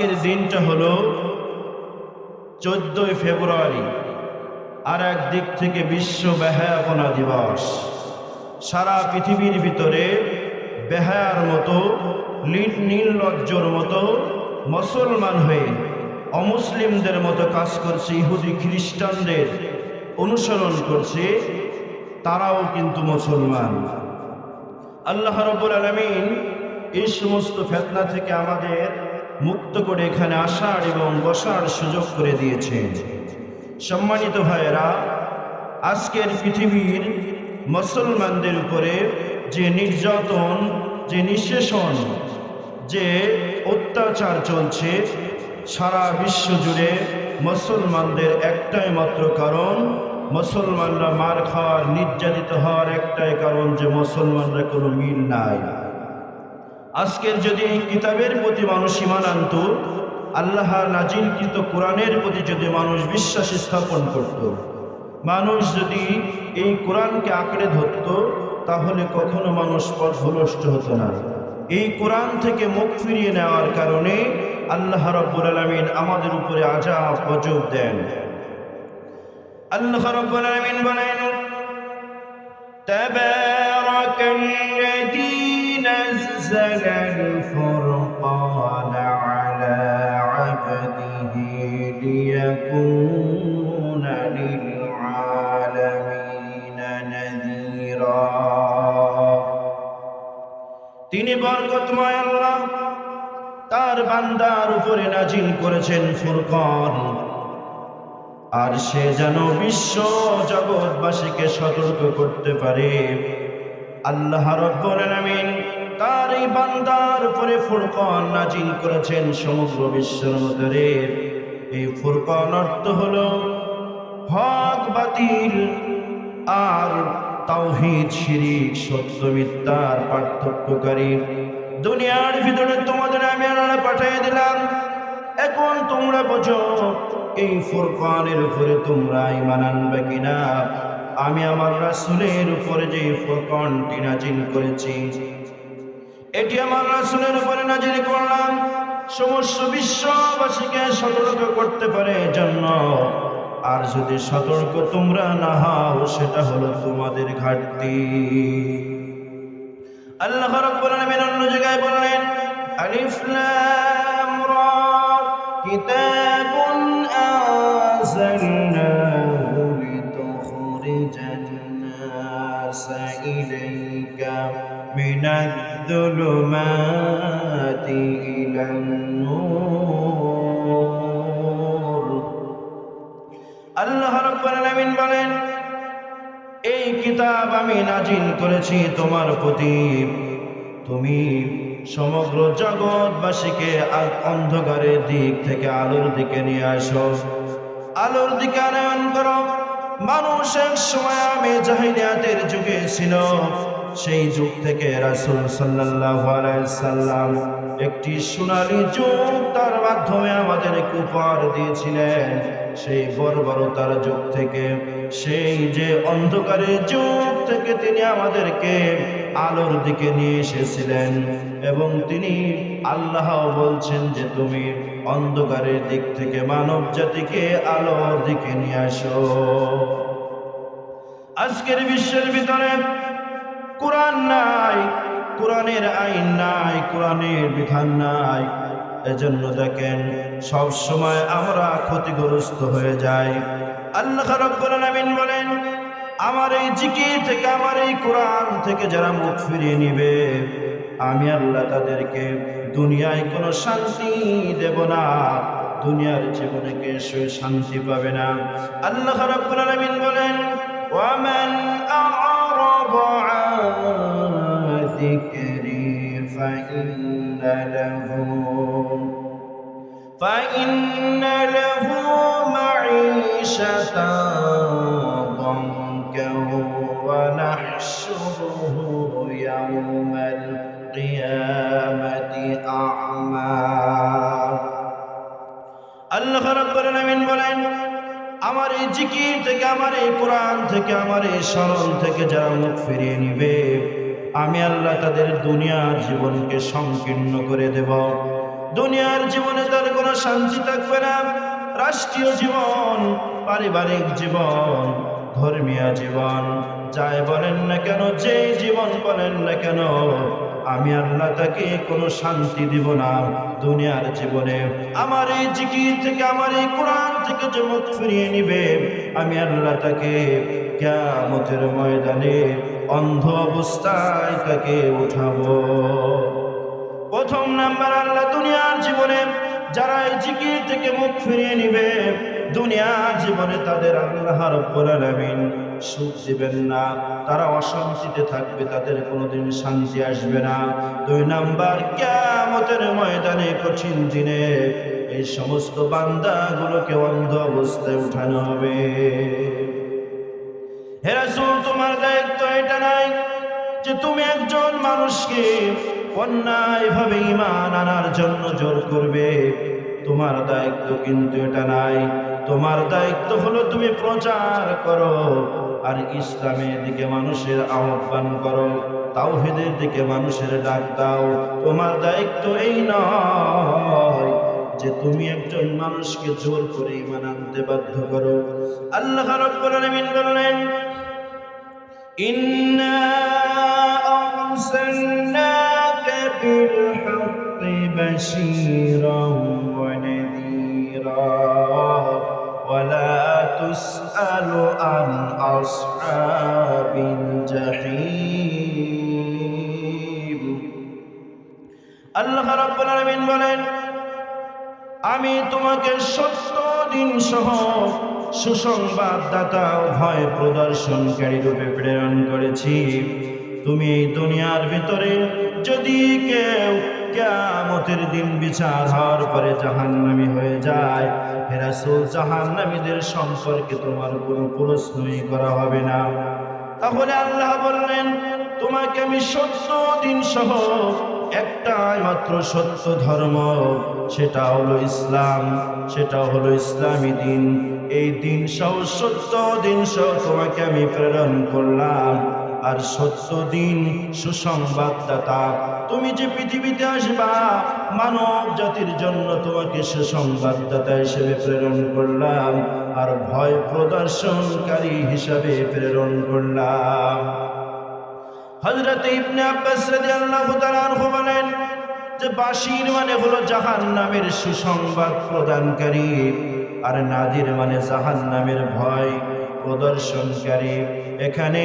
আজকের দিনটা হলো চোদ্দই ফেব্রুয়ারি আর এক দিক থেকে বিশ্ব বেহায়াপনা দিবস। সারা পৃথিবীর ভিতরে বেহায়ার মতো লিন নীলজ্জর মতো মুসলমান হয়ে অমুসলিমদের মতো কাজ করছে ইহুদি খ্রিস্টানদের অনুসরণ করছে, তারাও কিন্তু মুসলমান। আল্লাহ রব্বুল আলমিন এই সমস্ত ফেতনা থেকে আমাদের মুক্ত করে এখানে আসার এবং বসার সুযোগ করে দিয়েছেন সম্মানিত ভাইয়েরা, আজকের পৃথিবীর মুসলমানদের উপরে যে নির্যাতন, যে নিঃশেষণ, যে অত্যাচার চলছে, সারা বিশ্ব জুড়ে মুসলমানদের একটাই মাত্র কারণ, মুসলমানরা মার খাওয়ার, নির্যাতিত হওয়ার একটাই কারণ যে মুসলমানরা কোনো মিল নাই। আজকের যদি এই কিতাবের প্রতি মানুষ ইমান আনত আল্লাহ নাজিলকৃত কোরআনের প্রতি যদি মানুষ বিশ্বাস স্থাপন করত মানুষ যদি এই কোরআনকে আঁকড়ে ধরত তাহলে কখনো মানুষ পথভ্রষ্ট হতো না এই কোরআন থেকে মুখ ফিরিয়ে নেওয়ার কারণে আল্লাহ রব্বুল আলমিন আমাদের উপরে আজাব গজব দেন আল্লাহ রব্বুল আলমিন বলেন تبارك الذي نزل الفرقان على عبده ليكون للعالمين نذيرا তিনি বরকতময় আল্লাহ তার বান্দার উপরে নাজিল করেছেন ফুরকান আর সে যেন বিশ্ব জগৎবাসীকে সতর্ক করতে পারে আল্লাহ রব্বুল আলামিন তার এই বান্দার উপরে ফুরকন নাজিল করেছেন সমগ্র বিশ্বের মধ্যে এই ফুরকন অর্থ হলো হক, বাতিল আর তাওহীদ, শিরিক, সত্য মিথ্যার পার্থক্যকারী। দুনিয়ার ভিতরে তোমাদের আমি আল্লাহ পাঠিয়ে দিলাম। এখন তোমরা বোঝো এই ফুরকানের উপরে তোমরা ইমান আনবে কিনা। আমি আমার রাসূলের উপরে যে ফুরকানটি নাজিল করেছি এটি আমার রাসূলের উপরে নাজিল করলাম। সমস্ত বিশ্ববাসীকে সতর্ক করতে পারে জন্য। আর যদি সতর্ক তোমরা না হও, সেটা হলো তোমাদের ঘাটতি। আল্লাহ রাব্বুল আলামিন অন্য জায়গায় বললেন, আলিফ লাম রা, কিতাবুন আনজালনাহু লিতুখরিজান নাস মিনাদ যুলুমাতি ইলান নূর আল্লাহ রাব্বুল আলামিন বলেন, এই কিতাব আমি নাজিল করেছি তোমার প্রতি। তুমি সমগ্র জগৎবাসীকে অন্ধকারের দিক থেকে আলোর দিকে নিয়ে আসো। আলোর দিকে আনয়ন করো। মানুষ এক সময় আমি জাহিলিয়াতের যুগে ছিল। সেই যুগ থেকে রাসূল আলাইহি সাল্লাম একটি সোনালী যুগ তার মাধ্যমে আমাদেরকে উপহার দিয়েছিলেন। সেই বর্বরতার যুগ থেকে, সেই যে অন্ধকারের যুগ থেকে তিনি আমাদেরকে আলোর দিকে নিয়ে এসেছিলেন এবং তিনি আল্লাহ বলছেন যে, তুমি অন্ধকারের দিক থেকে মানব জাতিকে আলোর দিকে নিয়ে আসো। আজকের বিশ্বের ভিতরে কোরআন নাই, কোরআনের আইন নাই, কোরআনের বিধান নাই। এজন্য দেখেন সব সময় আমরা ক্ষতিগ্রস্ত হয়ে যাই। আল্লাহ রাব্বুল বলেন, আমার এই জিকির থেকে, আমার এই কোরআন থেকে যারা মুখ ফিরিয়ে নিবে, আমি আল্লাহ তাদেরকে দুনিয়ায় কোনো শান্তি দেব না, দুনিয়ার জীবনে কে সে শান্তি পাবে না। আল্লাহ রাব্বুল বলেন ওয়ামান أعرض عن ذكري فإن له فإن له معيشة ضنكا ونحشره يوم القيامة. জিকির থেকে আমার এই কোরআন থেকে আমার এই স্মরণ থেকে যারা মুখ ফিরিয়ে নিবে, আমি আল্লাহ তাদের দুনিয়ার জীবনকে সংকীর্ণ করে দেব। দুনিয়ার জীবনে তার কোনো শান্তি থাকবে না। রাষ্ট্রীয় জীবন, পারিবারিক জীবন, ধর্মীয় জীবন, যাই বলেন না কেন যে জীবন বলেন না কেন আমি আল্লাহ তাকে কোনো শান্তি দিব না দুনিয়ার জীবনে। আমার এই জিকির থেকে, আমার এই কোরআন থেকে যে মুখ ফিরিয়ে নিবে, আমি আল্লাহ তাকে কেয়ামতের ময়দানে অন্ধ অবস্থায় তাকে উঠাবো। প্রথম নাম্বার, আল্লাহ দুনিয়ার জীবনে যারা এই জিকির থেকে মুখ ফিরিয়ে নিবে, দুনিয়ার জীবনে তাদের আল্লাহ রব্বুল আলামিন সুখ দিবেন না। তারা অশান্তিতে থাকবে, তাদের কোনোদিন শান্তি আসবে না। দুই নাম্বার, কিয়ামতের ময়দানে কঠিন দিনে এই সমস্ত বান্দাগুলোকে অন্ধ অবস্থায় উঠানো হবে। হে রাসূল, তোমার দায়িত্ব এটা নাই যে তুমি একজন মানুষকে অন্যায়ভাবে ইমান আনার জন্য জোর করবে। তোমার দায়িত্ব কিন্তু এটা নাই। তোমার দায়িত্ব হলো তুমি প্রচার করো। আর ইসলামের দিকে মানুষের আহ্বান করো, তাওহিদের দিকে মানুষের ডাক দাও। তোমার দায়িত্ব এই নয় যে তুমি একজন মানুষকে জোর করে ইমান আনতে বাধ্য করো। আল্লাহ রাব্বুল আলামিন বললেন, ইন্না আরসালনাকা বিল হাক্কি বাশীরা ওয়া নাযীরা ওয়া লা تسأل عن أصحاب الجحيم আল্লাহ রাব্বুল আলামিন বলেন আমি তোমাকে সত্য দিন সহ সুসংবাদদাতা ও ভয় প্রদর্শনকারী রূপে প্রেরণ করেছি তুমি এই দুনিয়ার ভিতরে যদি কেউ কেয়ামতের দিন বিচার হওয়ার পরে হয়ে যায়। সম্পর্কে তোমার কোনো প্রশ্নই করা হবে না। তাহলে আল্লাহ বললেন, তোমাকে আমি সত্য দিন সহ একটাই মাত্র সত্য ধর্ম, সেটা হলো ইসলাম, সেটা হলো ইসলামী দিন। এই দিন সহ সত্য দিন সহ তোমাকে আমি প্রেরণ করলাম। আর সত্য দিন সুসংবাদদাতা। তুমি যে পৃথিবীতে আসবা, মানব জাতির জন্য তোমাকে সুসংবাদদাতা হিসেবে প্রেরণ করলাম আর ভয় প্রদর্শনকারী হিসাবে প্রেরণ করলাম। হজরত ইবনে আব্বাস রাদিয়াল্লাহু তাআলা বলেন যে বাশির মানে হলো জাহান্নামের সুসংবাদ প্রদানকারী, আর নাদির মানে জাহান্নামের ভয়। প্রদর্শনকারী। এখানে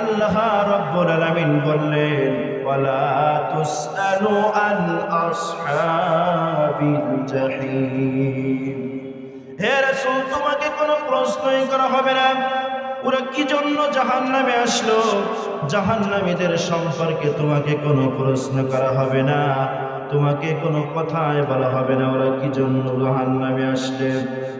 আল্লাহ রব্বুল আলামিন বললেন, ওয়ালা তুসআলু আন আসহাবিল জাহিম। হে রাসূল, তোমাকে কোনো প্রশ্নই করা হবে না। ওরা কি জন্য জাহান নামে আসলো? জাহান্নামীদের সম্পর্কে তোমাকে কোনো প্রশ্ন করা হবে না। তোমাকে কোনো কথাই বলা হবে না। ওরা কি জন্য জাহান নামে আসলে?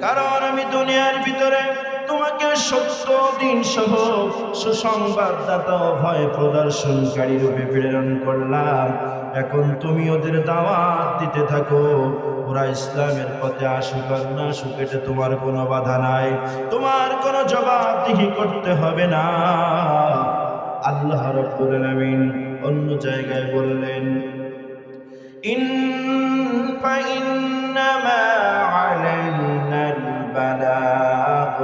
কারণ আমি দুনিয়ার ভিতরে তোমাকে সত্য দিন সহ সুসংবাদদাতা ও ভয় প্রদর্শনকারী রূপে প্রেরণ করলাম এখন তুমি ওদের দাওয়াত দিতে থাকো ওরা ইসলামের পথে আসুক আর না আসুক এটা তোমার কোনো বাধা নাই তোমার কোনো জবাবদিহি করতে হবে না আল্লাহ রব্বুল আলামিন অন্য জায়গায় বললেন ইন فإنما علينا البلاغ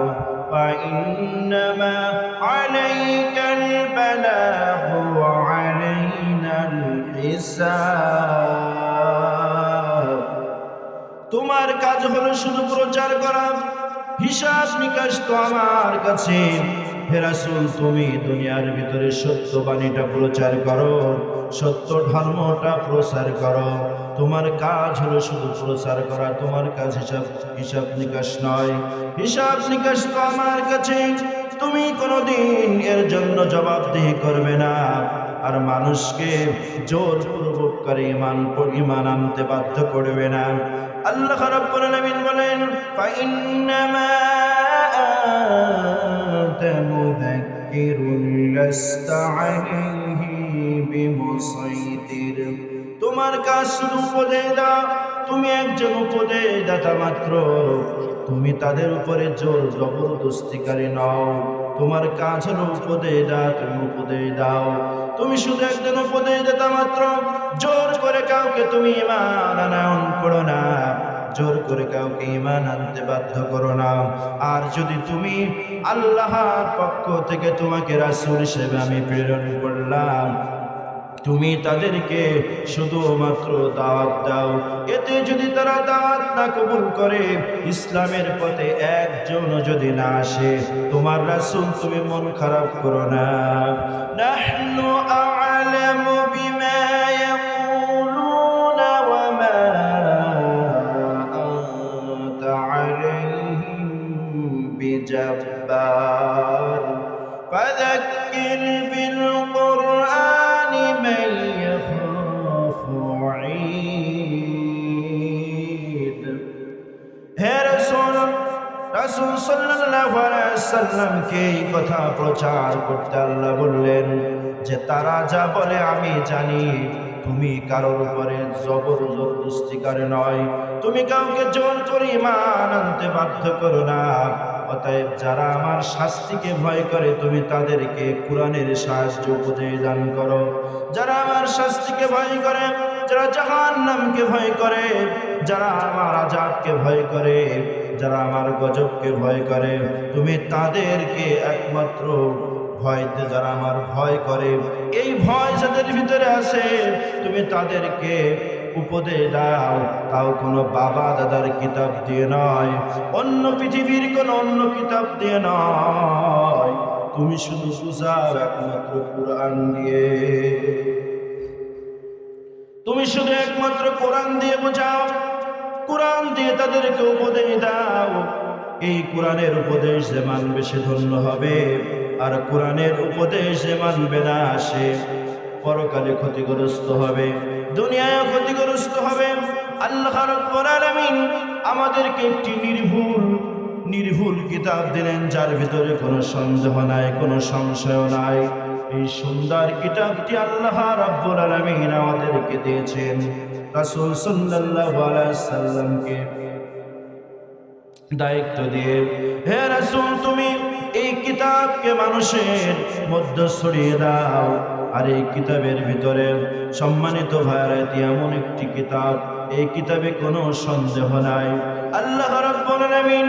فإنما عليك البلاغ وعلينا الحساب তোমার কাজ হলো শুধু প্রচার করা হিসাব নিকাশ তো আমার কাছে ফেরাসুল তুমি দুনিয়ার ভিতরে সত্য বাণীটা প্রচার করো সত্য ধর্মটা প্রচার করো তোমার কাজ হলো শুধু প্রচার করা, তোমার কাজ হিসাব হিসাব নিকাশ নয়। হিসাব নিকাশ তো আমার কাছে, তুমি কোনোদিন এর জন্য জবাবদিহি করবে না। আর মানুষকে জোর পূর্বক করে ইমান ইমান আনতে বাধ্য করবে না। আল্লাহ রাব্বুল আলামিন বলেন, ফাইন্নামা আনতা মুযাক্কিরুন লাস্তা আলাইহি বিমুসাইতির তোমার কাজ শুধু উপদেশ দাও। তুমি একজন উপদেশদাতা মাত্র। তুমি তাদের উপরে জোর জবরদস্তিকারী নও। তোমার কাজ হলো উপদেশ দাও তুমি উপদেশ দাও। তুমি শুধু একজন উপদেশ দাতা মাত্র। জোর করে কাউকে তুমি ইমান আনায়ন করো না। জোর করে কাউকে ইমান আনতে বাধ্য করো না। আর যদি তুমি আল্লাহর পক্ষ থেকে তোমাকে রাসুল হিসেবে আমি প্রেরণ করলাম তুমি তাদেরকে শুধুমাত্র দাওয়াত দাও। এতে যদি তারা দাওয়াত না কবুল করে, ইসলামের পথে একজন যদি না আসে, তোমার রাসুল তুমি মন খারাপ করো না। নাহনু সাল্লামকে এই কথা প্রচার করতে আল্লাহ বললেন যে, তারা যা বলে আমি জানি, তুমি কারোর উপরে জবর জবরদস্তি করে নয়। তুমি কাউকে জোর করে ইমান আনতে বাধ্য করো না। অতএব যারা আমার শাস্তিকে ভয় করে, তুমি তাদেরকে কোরআনের সাহায্য উপদেশ দান করো। যারা আমার শাস্তিকে ভয় করে, যারা জাহান নামকে ভয় করে, যারা আমার আজাদকে ভয় করে যারা আমার গজবকে ভয় করে, তুমি তাদেরকে একমাত্র ভয়তে যারা আমার ভয় করে। এই ভয় যাদের ভিতরে আছে, তুমি তাদেরকে উপদেশ দাও। তাও কোনো বাবা দাদার কিতাব দিয়ে নয়, অন্য পৃথিবীর কোনো অন্য কিতাব দিয়ে নয়। তুমি শুধু বুঝাও একমাত্র কোরআন দিয়ে। তুমি শুধু একমাত্র কোরআন দিয়ে বোঝাও। কোরআন দিয়ে তাদেরকে উপদেশ দাও। এই কোরআনের উপদেশ যে মানবে সে ধন্য হবে, আর কোরআনের উপদেশ যে মানবে না সে পরকালে ক্ষতিগ্রস্ত হবে, দুনিয়ায় ক্ষতিগ্রস্ত হবে। আল্লাহ রাব্বুল আমাদেরকে একটি নির্ভুল নির্ভুল কিতাব দিলেন, যার ভিতরে কোনো সন্দেহ নাই, কোনো সংশয় নাই। এই সুন্দর কিতাবটি আল্লাহ রাব্বুল আলামিন আমাদেরকে দিয়েছেন। রাসূল সাল্লাল্লাহু আলাইহি সাল্লামকে দায়িত্ব দিয়ে, হে রাসূল, তুমি এই কিতাবকে মানুষের মধ্যে ছড়িয়ে দাও। আর এই কিতাবের ভিতরে সম্মানিত ভাইরা এমন একটি কিতাব। এই কিতাবে কোনো সন্দেহ নাই। আল্লাহ রাব্বুল আলামিন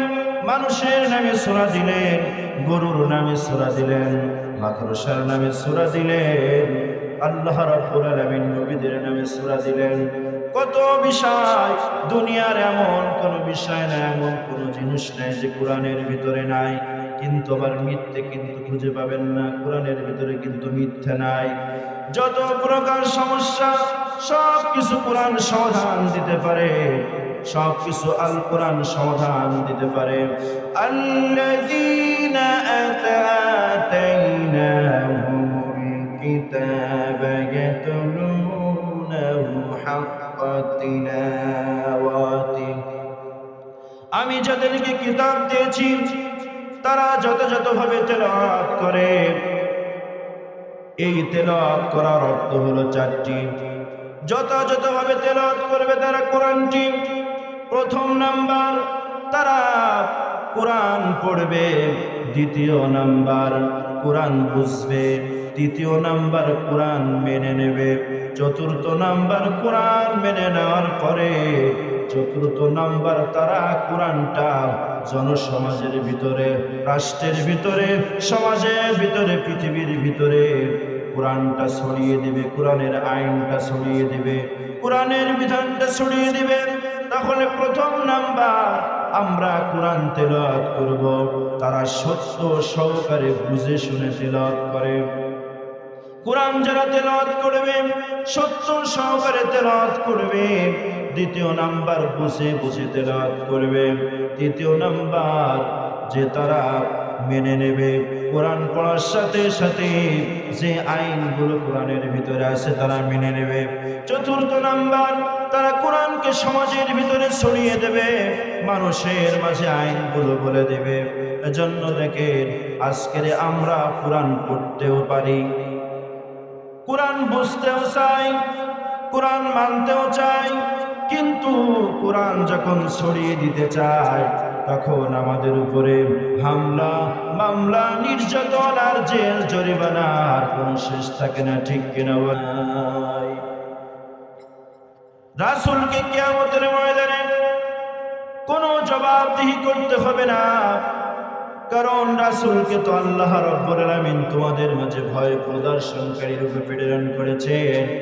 মানুষের নামে সূরা দিলেন, গরুর নামে সূরা দিলেন, মাকড়সার নামে সূরা দিলেন। আল্লাহ রাব্বুল আলামিন নবীদের নামে সূরা দিলেন। কত বিষয়, দুনিয়ার এমন কোন বিষয় না, এমন কোন জিনিস নাই যে কোরআনের ভিতরে নাই। কিন্তু আবার মিথ্যে কিন্তু খুঁজে পাবেন না, কোরআনের ভিতরে কিন্তু মিথ্যে নাই। যত প্রকার সমস্যা সব কিছু কোরআন সমাধান দিতে পারে। সব কিছু আল কোরআন সমাধান দিতে পারে। আল্লাযীনা আতাইনাহুমুল কিতাবা। তিলাওয়াতিহি আমি যাদেরকে কিতাব দিয়েছি, তারা যথাযথভাবে তেলাওয়াত করে। এই তেলাওয়াত করার অর্থ হলো চারটি। যথাযথভাবে তেলাওয়াত করবে তারা কোরআনটি। প্রথম নাম্বার, তারা কোরআন পড়বে। দ্বিতীয় নাম্বার, কোরআন বুঝবে। তৃতীয় নাম্বার, কোরআন মেনে নেবে। চতুর্থ নাম্বার কোরআন মেনে নেওয়ার পরে চতুর্থ নাম্বার তারা কোরআনটা জনসমাজের ভিতরে, রাষ্ট্রের ভিতরে, সমাজের ভিতরে, পৃথিবীর ভিতরে কোরআনটা ছড়িয়ে দিবে, কোরআনের আইনটা ছড়িয়ে দিবে, কোরআনের বিধানটা ছড়িয়ে দিবে। তাহলে প্রথম নাম্বার আমরা কোরআন তেলাওয়াত করব, তারা সত্য সহকারে বুঝে শুনে তেলাওয়াত করে। কোরআন যারা তেলাওয়াত করবে, সত্য সহকারে তেলাওয়াত করবে, দ্বিতীয় নাম্বার বুঝে বুঝে তেলাওয়াত করবে। তৃতীয় নাম্বার, যে তারা মেনে নেবে, কোরআন পড়ার সাথে সাথে যে আইনগুলো কোরআনের ভিতরে আছে তারা মেনে নেবে। চতুর্থ নাম্বার, তারা কোরআনকে সমাজের ভিতরে ছড়িয়ে দেবে, মানুষের মাঝে আইনগুলো বলে দেবে। এজন্য দেখেন, আজকের আমরা কোরআন পড়তেও পারি। কোরআন বুঝতেও চাই, কোরআন মানতেও চাই, কিন্তু কোরআন যখন ছড়িয়ে দিতে চায়, তখন আমাদের উপরে হামলা, মামলা, নির্যাতন আর জেল জরিমানার কোনো শেষ থাকে না, ঠিক কিনা রাসুলকে কেয়ামতের ময়দানে কোনো জবাবদিহি করতে হবে না। কারণ রাসুলকে তো আল্লাহ রব্বুল আলামিন তোমাদের মাঝে ভয় প্রদর্শনকারী রূপে প্রেরণ করেছেন।